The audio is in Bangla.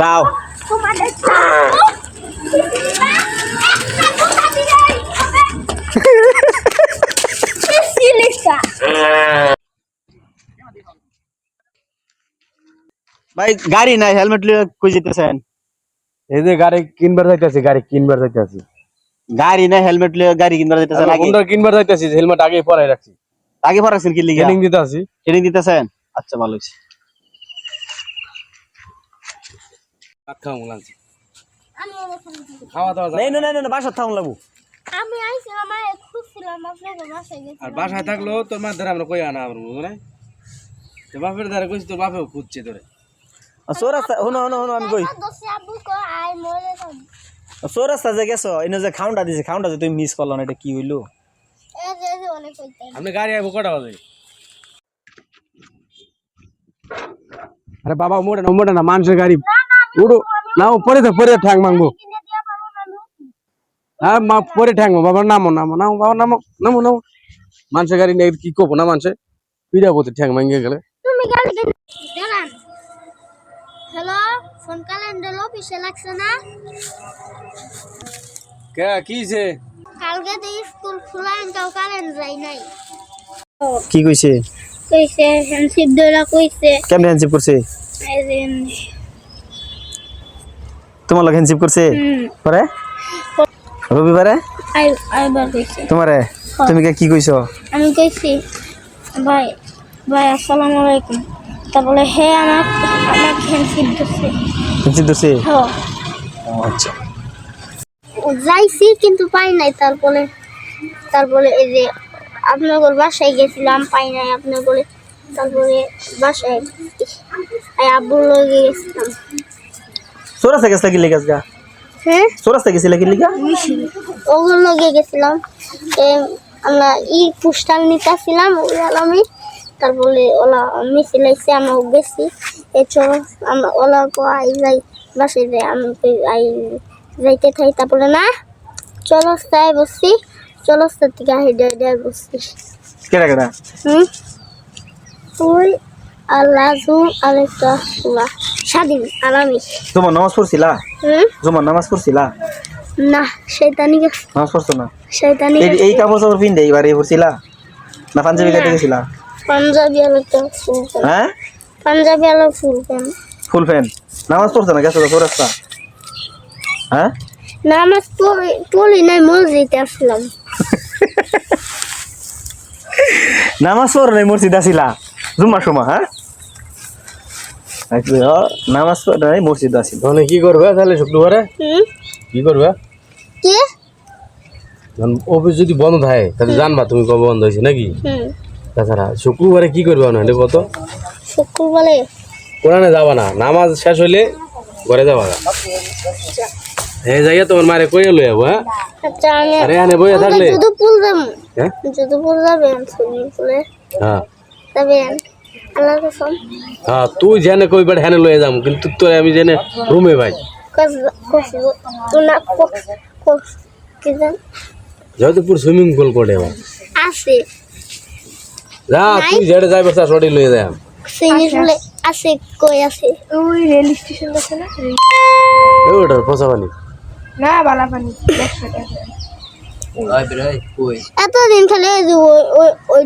যাও ভাই গাড়ি নাই হেলমেট লিয়ে কই যেতেছেন এই যে গাড়ি কিনবার যাইতেছি গাড়ি কিনবার যাইতেছি। গাড়ি নাই হেলমেট লিয়ে গাড়ি কিনবার যেতেছেন আগে হোন্ডা কিনবার যাইতেছি হেলমেট আগে পরাই রাখছি। আগে পড়াছেন কি লিগা? ট্রেনিং দিতে আছি ট্রেনিং দিতেছেন? আচ্ছা ভালো হইছে। খাওয়া দাওয়া না না না বাসা থাকুন লাগু আমি আইছিলাম আর খুঁজছিলাম আপনাকে বাসায় গেছি আর বাসায় থাকলেও তোর মার ধারে আমরা কই আনা আমার বাপের ধারে কইছি তোর বাপেও খুঁজছে তোরে। চৌরাস্তা শুনো শুনো শুনো আমি কই। চৌরাস্তা যে গেছো এনে যে খাউন্টা দিছে খাউন্টা যে তুমি মিস করল না এটা কি হইল? আপনি গাড়ি আইবো কটা বাজে? আরে বাবা মোড়ে না মোড়ে না মানুষের গাড়ি। তো মাংবো কিনে দিয়া পাবো না নু। হ্যাঁ মা পরে ঠ্যাং বাবা নামো নামো নামো বাবা নামো নামো নামো মানুষের গাড়ি নিয়ে কি করব না মানুষে পিড়া করতে ঠ্যাং ভাঙিয়ে গেলে তুমি গাড়ি কিনে দাঁড়ান হ্যালো ফোন ক্যালেন্ডার অফিসে লাগছে না কে কি যে কালকে তো স্কুল খোলা কাউ কারেন্ট যাই নাই কি কইছে কইছে হ্যান্ডশিপ দইরা কইছে কেমনে হ্যান্ডশিপ করছে তোমার লোক হ্যান্ডশিপ করছে? পরে? রবিবারে? আই আইবার কইছে। তোমারে? তুমি কি কইছো? আমি কইছি ভাই ভাই আসসালামু আলাইকুম। তারপরে হে আমার আমার হ্যান্ডশিপ দিচ্ছে হ্যান্ডশিপ দিছে? হ্যাঁ আচ্ছা। যাইছি কিন্তু পাই নাই। তারপরে তারপরে এই যে আপনাদের বাসায় গেছিলাম পাই নাই আপনার বলে তারপরে বাসায় এই আব্বুর লগে কি লেগে গা। হ্যাঁ চৌরাস্তা গেছিলে কি লিগা ওগুলো লগে গেছিলাম। আমরা ই পুস্টাল নিতেছিলাম ওই আলামে। তারপরে ওলা মিছিল আইসে আমরা গেছি। এ আমরা ওলা কো আই যাই বাসায় যাই আমি আই যাইতে থাই। তারপরে না চলো তাই বসছি। চলো থেকে হেডে হেডে বসছি। কেডা কেডা? হুম? স্বাধীন আলামি তোমার নামাজ পড়ছিলা? তোমার নামাজ পড়ছিলা? না গেছে নামাজ পড়ছো না? শৈতানি এই এই কাপড় চাপড় পিন্ধে এবার এই পড়ছিলা? না পাঞ্জাবি কাটে গেছিলা পাঞ্জাবি আলোটা ফুল প্যান্ট। হ্যাঁ? পাঞ্জাবি আলো ফুল প্যান্ট। ফুল ফ্যান নামাজ পড়ছো না? গেছো তো চৌরাস্তা হ্যাঁ? নামাজ পড়ি পড়ি নাই মসজিদে আসলাম। নামাজ পড়ো নাই মসজিদ আসিলা। জুম্মার সময় হ্যাঁ? নামাজ পড়ো নাই মসজিদ তাহলে কি করবে? তাহলে শুক্রবারে? কি করবে? কে? অফিস যদি বন্ধ থাকে তাহলে জানবা তুমি কবে বন্ধ হয়েছে নাকি? তাছাড়া শুক্রবারে কি করবে না কত শুক্রবারে? কোরআনে যাবা না। নামাজ শেষ হইলে ঘরে যাবা না। এই জায়গা তোমার মারে কইয়া লই যাব হ্যাঁ? আচ্ছা আরে আনে বইয়া থাকলে। যদি পুল হ্যাঁ? যদি পুল যাবেন সুইমিং পুলে। হ্যাঁ। যাবেন হ্যাঁ তুই জেনে কইবার হ্যানে লয়ে যাব কিন্তু তোর আমি জেনে রুমে ভাই। সুইমিং পুল আছে। যা তুই যেটা যাইবার তা সঠিক লয়ে যায় সুইমিং পুলে আছে কই আছে? ওই রেল স্টেশন আছে না? ওটার পচা পানি। না বালা পানি। এতদিন খালি ওই